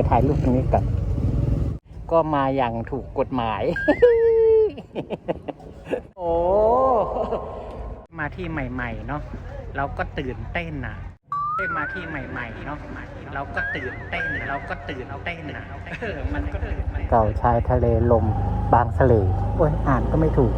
ยวถ่ายรูปตรงนี้ก่อนก็มาอย่างถูกกฎหมาย โอ้ มาที่ใหม่ ๆ เนาะเราก็ตื่นเต้นนะได้มาที่ใหม่ ๆ เนาะเราก็ตื่นเต้นเราก็ตื่นเต้นนะมันก็ตื่นเก่าชายทะเลลมบางสะเลโอ้ยอ่านก็ไม่ถูก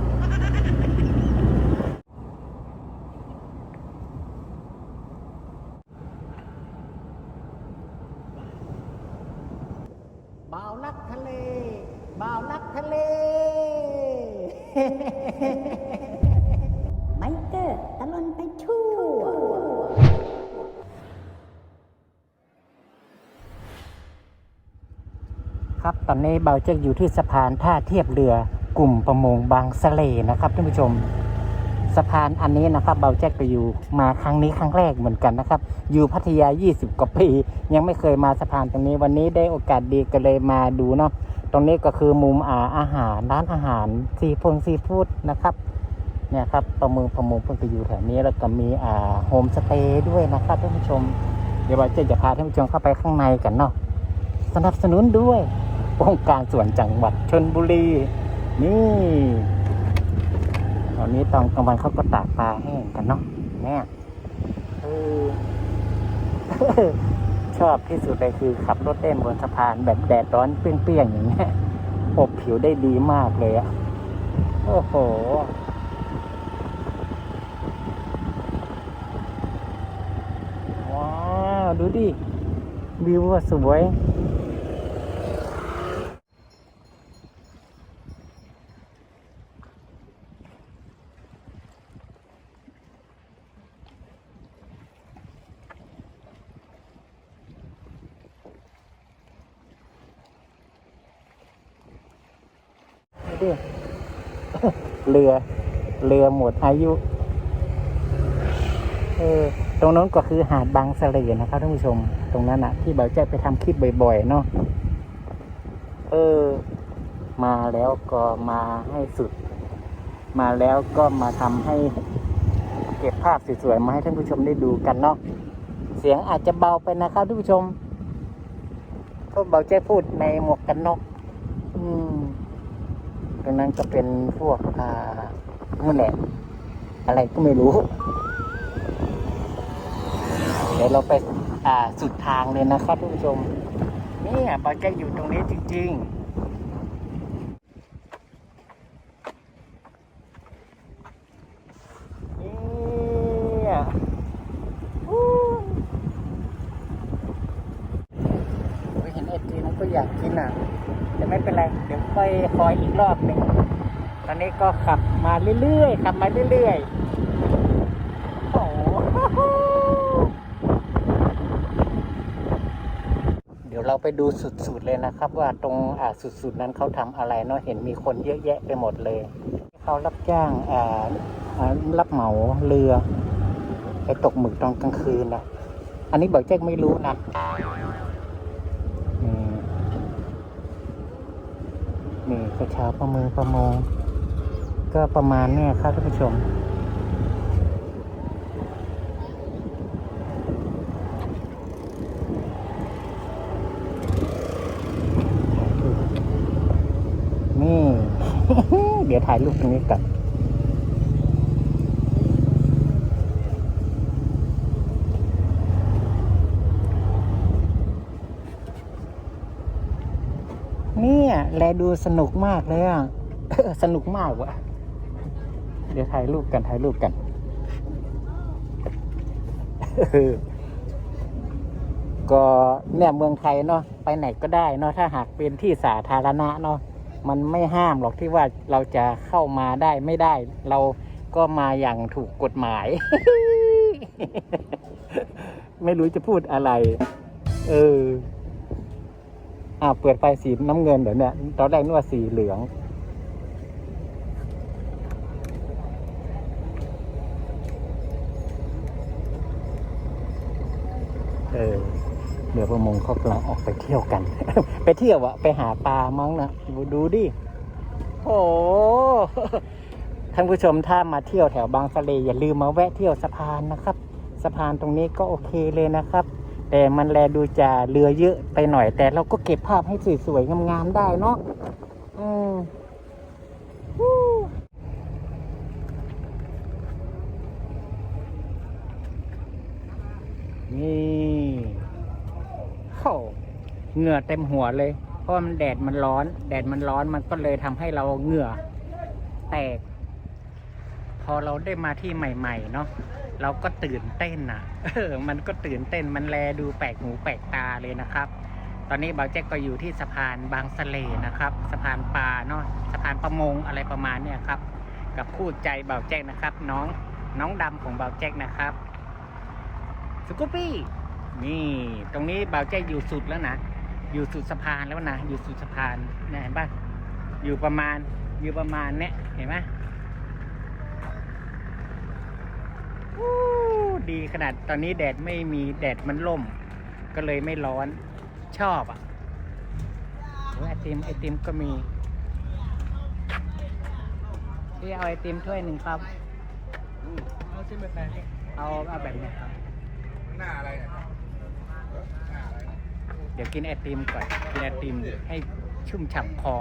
ตอนนี้เบาเจะอยู่ที่สะพานท่าเทียบเรือกลุ่มประมงบางสะเลนะครับท่านผู้ชม สะพานอันนี้นะครับเบาแจ็คไปอยู่มาครั้งนี้ครั้งแรกเหมือนกันนะครับ อยู่พัทยา 20 กว่าปี ยังไม่เคยมาสะพานตรงนี้วันนี้ได้โอกาสดีก็เลยมาดูเนาะตรงนี้ก็คือมุมอาอาหารร้านอาหารซีพงซีฟู้ดนะครับเนี่ยครับประมงประมงเพิ่งไปอยู่แถวนี้แล้วก็มีอ่าโฮมสเตย์ด้วยนะครับท่านผู้ชม เดี๋ยวเบาเจ็คจะพาท่านผู้ชมเข้าไปข้างในกันเนาะสนับสนุนด้วย องค์การส่วนจังหวัดชนบุรี นี่ตอนนี้ตอนกลางวันเขาก็ตากปลาแห้งกันเนาะเนี่ยเออชอบที่สุดเลยคือขับรถเล่นบนสะพานแบบแดดร้อนเปรี้ยงๆอย่างเงี้ยอบผิวได้ดีมากเลยอะโอ้โหว้าว ดูดิ วิวสวย ดิเรือ เรือหมดอายุ เออ ตรงนั้นก็คือหาดบางสะเลนะครับท่านผู้ชม ตรงนั้นอะที่เบาแจ๊ไปทำคลิปบ่อย ๆ เนาะ เออ มาแล้วก็มาให้สุด มาแล้วก็มาทำให้เก็บภาพสวยๆมาให้ท่านผู้ชมได้ดูกันเนาะ เสียงอาจจะเบาไปนะครับท่านผู้ชมเพราะเบาแจ๊พูดในหมวกกันน็อกอืม ตรงนั้นก็เป็นพวกอ่านู่นแหละอะไรก็ไม่รู้ เดี๋ยวเราไปอ่าสุดทางเลยนะครับท่านผู้ชมนี่บาแจ็คอยู่ตรงนี้จริงๆนี่เห็นไอจีนั้นก็อยากกินอะ แต่ไม่เป็นไร เดี๋ยวค่อยคอยอีกรอบหนึ่งตอนนี้ก็ขับมาเรื่อยๆ ขับมาเรื่อยๆ โอ้โหเดี๋ยวเราไปดูสุดๆเลยนะครับ ว่าตรงอ่าสุดๆนั้นเขาทำอะไรเนาะ เห็นมีคนเยอะแยะไปหมดเลย เขารับจ้างอ่าอ่ารับเหมาเรือ ไปตกหมึกตอนกลางคืนนะ อันนี้บอกแจ้งไม่รู้นะอืม นี่กระเช้าประมงประมง ก็ประมาณเนี่ยครับท่านผู้ชม นี่ เดี๋ยวถ่ายรูปตรงนี้กันเนี่ย แลดูสนุกมากเลยอะสนุกมากว่ะเดี๋ยวถ่ายรูปกันถ่ายรูปกันก็เนี่ยเมืองไทยเนาะไปไหนก็ได้เนาะถ้าหากเป็นที่สาธารณะเนาะมันไม่ห้ามหรอกที่ว่าเราจะเข้ามาได้ไม่ได้ เราก็มาอย่างถูกกฎหมาย ไม่รู้จะพูดอะไร เออ อ่าเปิดไฟสีน้ำเงินเดี๋ยวเนี่ยตอนแรกนึกว่าสีเหลือง เออเดี๋ยวประมงเขากำลังออกไปเที่ยวกัน ไปเที่ยวอะไปหาปลามั้งนะดูดิโอ้ท่านผู้ชมถ้ามาเที่ยวแถวบางสะเลอย่าลืมมาแวะเที่ยวสะพานนะครับ สะพานตรงนี้ก็โอเคเลยนะครับ แต่มันแลดูจะเรือเยอะไปหน่อย แต่เราก็เก็บภาพให้สวยๆงามๆได้เนาะอืมฮู้นี่โหเหงื่อเต็มหัวเลย เพราะมันแดดมันร้อน แดดมันร้อนมันก็เลยทำให้เราเหงื่อ แตก พอเราได้มาที่ใหม่ ๆ เนาะเราก็ตื่นเต้นอะเออมันก็ตื่นเต้นมันแลดูแปลกหูแปลกตาเลยนะครับ ตอนนี้บาวแจ็คก็อยู่ที่สะพานบางสะเลนะครับ สะพานปลาเนาะสะพานประมงอะไรประมาณเนี้ยครับ กับคู่ใจบาวแจ็คนะครับ น้องน้องดำของบาวแจ็คนะครับสกูปปี้นี่ตรงนี้บาวแจ็คอยู่สุดแล้วนะอยู่สุดสะพานแล้วนะอยู่สุดสะพานเนี่ยเห็นปะอยู่ประมาณอยู่ประมาณเนี้ยเห็นไหม วู้ ดีขนาดตอนนี้แดดไม่มีแดดมันล่ม ก็เลยไม่ร้อนชอบอะไอติมไอติมก็มีพี่เอาไอติมถ้วยหนึ่งครับ เอาซิมแบบไหนเอาเอาแบบเนี้ยครับหน้าอะไรเนี่ยหน้าอะไรเดี๋ยวกินไอติมก่อนกินไอติมให้ชุ่มฉ่ำคอ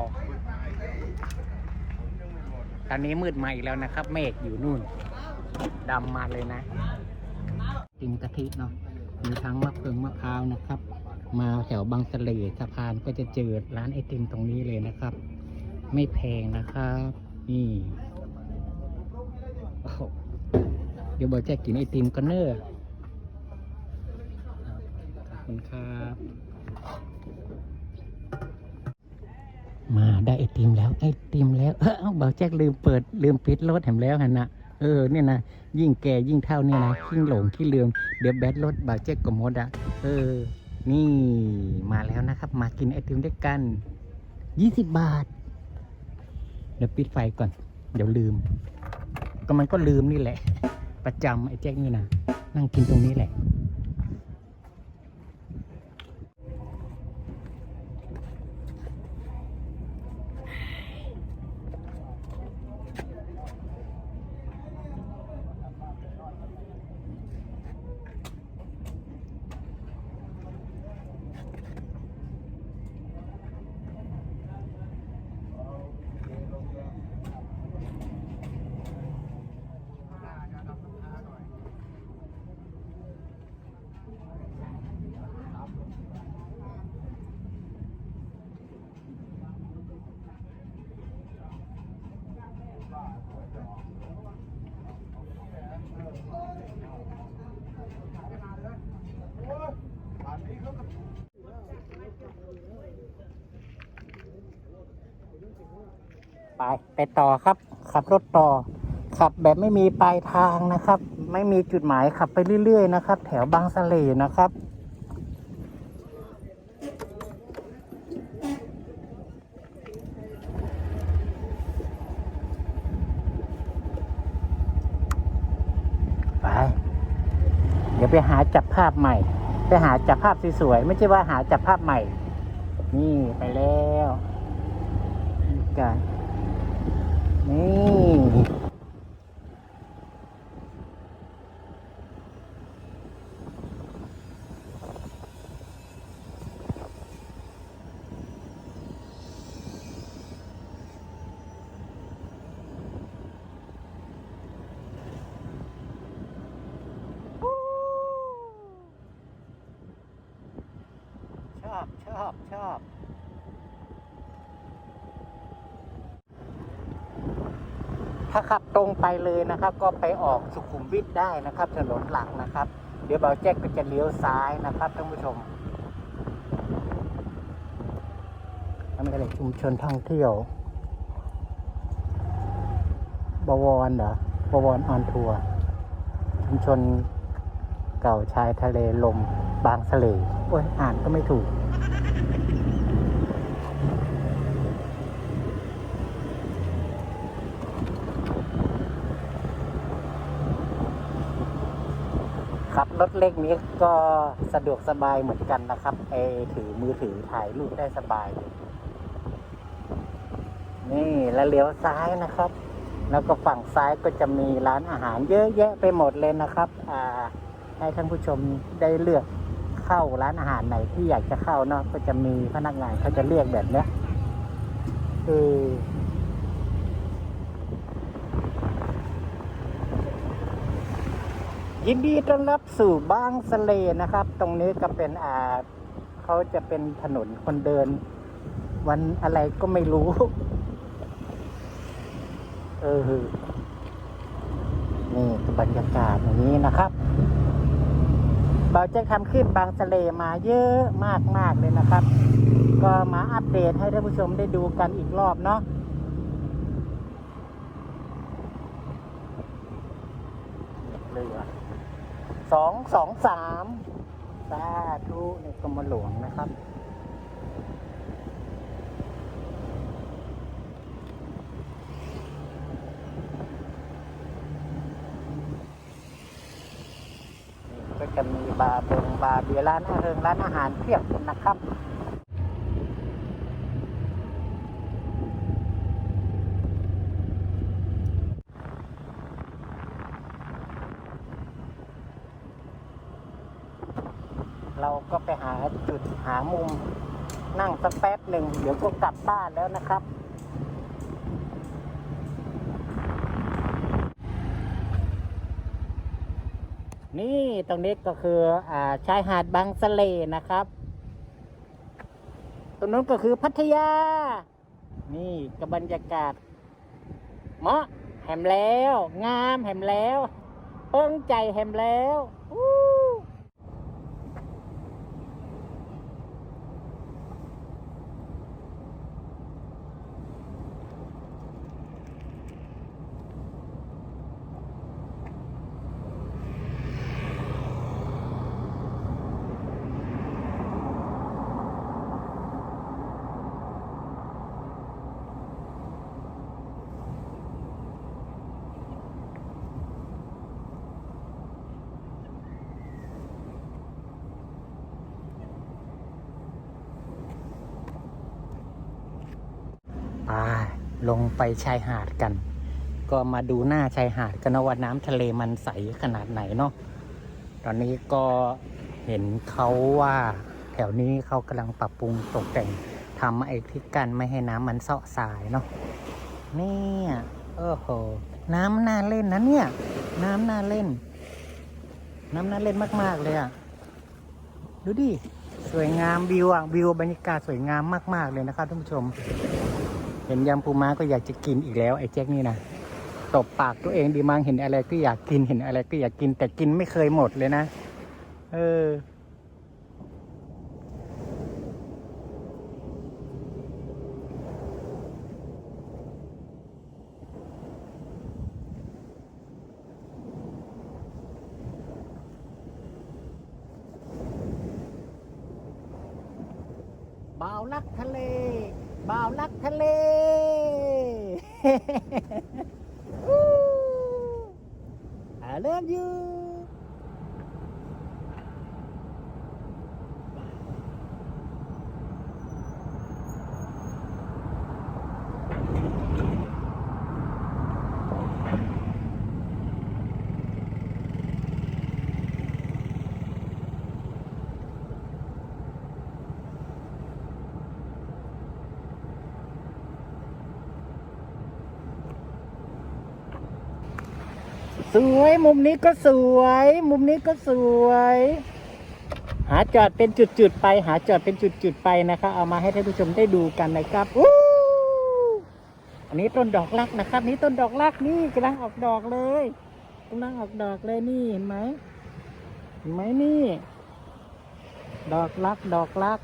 ตอนนี้มืดมาอีกแล้วนะครับ เมฆอยู่นู่นดำมาเลยนะ ติมกะทิเนาะมีทั้งมะเฟืองมะพร้าวนะครับ มาแถวบางสะเลสะพานก็จะเจอร้านไอติมตรงนี้เลยนะครับ ไม่แพงนะครับ นี่เดี๋ยวบอกจะกินไอติมกันเนอะขอบคุณครับ มาได้ไอติมแล้วไอติมแล้ว เออเอ้าบ่าวแจ็คลืมเปิดลืมปิดรถแถมแล้วหันนะ เออเนี่ยนะยิ่งแก่ยิ่งเท่าเนี่ยนะยิ่งหลงขี้ลืมเดี๋ยวแบตรถบาเจ็กกับมดอะเออ นี่มาแล้วนะครับ มากินไอติมด้วยกันยี่สิบบาทเดี๋ยวปิดไฟก่อน เดี๋ยวลืม ก็มันก็ลืมนี่แหละ ประจำไอ้แจ็คนี่นะนั่งกินตรงนี้แหละ ไปไปต่อครับ ขับรถต่อ ขับแบบไม่มีปลายทางนะครับ ไม่มีจุดหมายขับไปเรื่อยๆนะครับ แถวบางสะเลนะครับไปเดี๋ยวไปหาจับภาพใหม่ ไปหาจับภาพสวยๆไม่ใช่ว่าหาจับภาพใหม่ นี่ไปแล้วนี่กัน นี่ชอบชอบชอบ ถ้าขับตรงไปเลยนะครับ ก็ไปออกสุขุมวิทได้นะครับ ถนนหลักนะครับ เดี๋ยวเบาแจ็คก็จะเลี้ยวซ้ายนะครับท่านผู้ชมอันนี้อะไรชุมชนท่องเที่ยว บวรเหรอบวรออนทัวร์ชุมชนเก่าชายทะเลลมบางสะเลโอ้ยอ่านก็ไม่ถูก ค รถเล็กนี้ก็สะดวกสบายเหมือนกันนะครับไอถือมือถือถ่ายรูปได้สบาย นี่แล้วเลี้ยวซ้ายนะครับ แล้วก็ฝั่งซ้ายก็จะมีร้านอาหารเยอะแยะไปหมดเลยนะครับ อ่า ให้ท่านผู้ชมได้เลือกเข้าร้านอาหารไหนที่อยากจะเข้าเนาะก็จะมีพนักงานเขาจะเรียกแบบเนี้ยเอ ยินดีต้อนรับสู่บางสะเลนะครับ ตรงนี้ก็เป็นอ่าเขาจะเป็นถนนคนเดิน วันอะไรก็ไม่รู้ เออ นี่บรรยากาศอย่างนี้นะครับเราจะทำคลิปบางสะเลมาเยอะมากมากๆเลยนะครับ ก็มาอัปเดตให้ท่านผู้ชมได้ดูกันอีกรอบเนาะเรือ สองสองสามสาธุในกรมหลวงนะครับ ก็จะมีบาร์เบงบาร์เบียร์ร้านอาหารร้านอาหารเพียบนะครับ ก็ไปหาจุดหามุม นั่งสักแป๊บหนึ่งเดี๋ยวก็กลับบ้านแล้วนะครับ นี่ตรงนี้ก็คืออ่าชายหาดบางสะเลนะครับ ตรงนู้นก็คือพัทยา นี่กับบรรยากาศเหมาะแหมแล้ว งามแหมแล้วเปิ้งใจแหมแล้วอู้ ไปลงไปชายหาดกัน ก็มาดูหน้าชายหาดกันนะว่าน้ำทะเลมันใสขนาดไหนเนาะตอนนี้ก็เห็นเขาว่าแถวนี้เขากำลังปรับปรุงตกแต่งทำไอ้ที่กันไม่ให้น้ำมันเซาะสายเนาะเนี่ยโอ้โหน้ำน่าเล่นนะเนี่ย น้ำน่าเล่น น้ำน่าเล่นมาก ๆ เลยอะดูดิ สวยงามวิวอะวิวบรรยากาศสวยงามมาก ๆ เลยนะครับท่านผู้ชม เห็นยำปูม้าก็อยากจะกินอีกแล้วไอ้แจ็คนี่นะตบปากตัวเองดีมั้งเห็นอะไรก็อยากกินเห็นอะไรก็อยากกิน แต่กินไม่เคยหมดเลยนะ เออ ทะเล I love you สวยมุมนี้ก็สวย มุมนี้ก็สวย หาจอดเป็นจุดๆไป หาจอดเป็นจุดๆไปนะครับเอามาให้ท่านผู้ชมได้ดูกันนะครับอู้อันนี้ต้นดอกรักนะครับ นี่ต้นดอกรักนี่กำลังออกดอกเลยกำลังออกดอกเลยนี่เห็นไหมเห็นไหมนี่ ดอกรักดอกรัก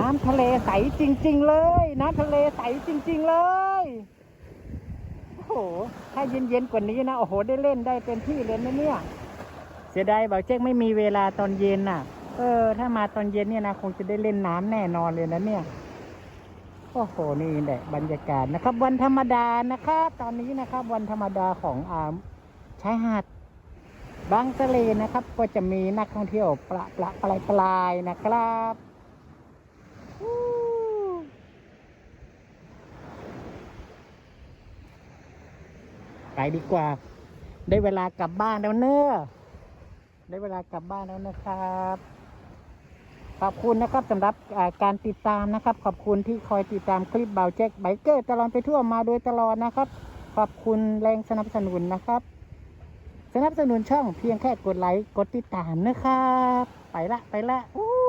น้ำทะเลใสจริง ๆ เลย น้ำทะเลใสจริง ๆ เลย โอ้โห ถ้าเย็นๆกว่านี้นะ โอ้โห ได้เล่นได้เต็มที่เลยนะเนี่ย เสียดายบอกเจ๊กไม่มีเวลาตอนเย็นน่ะ เออ ถ้ามาตอนเย็นเนี่ยนะคงจะได้เล่นน้ำแน่นอนเลยนะเนี่ยโอ้โห นี่แหละบรรยากาศนะครับ วันธรรมดานะครับตอนนี้นะครับ วันธรรมดาของอาชายหาดบางสะเลนะครับ ก็จะมีนักท่องเที่ยวประประปลายปลายๆนะครับ ไปดีกว่า ได้เวลากลับบ้านแล้วเนอะได้เวลากลับบ้านแล้วนะครับ ขอบคุณนะครับสำหรับการติดตามนะครับ ขอบคุณที่คอยติดตามคลิปเบาแจ็คไบเกอร์ตลอดไปทั่วมาโดยตลอดนะครับ ขอบคุณแรงสนับสนุนนะครับ สนับสนุนช่องเพียงแค่กดไลค์กดติดตามนะครับ ไปละไปละอู้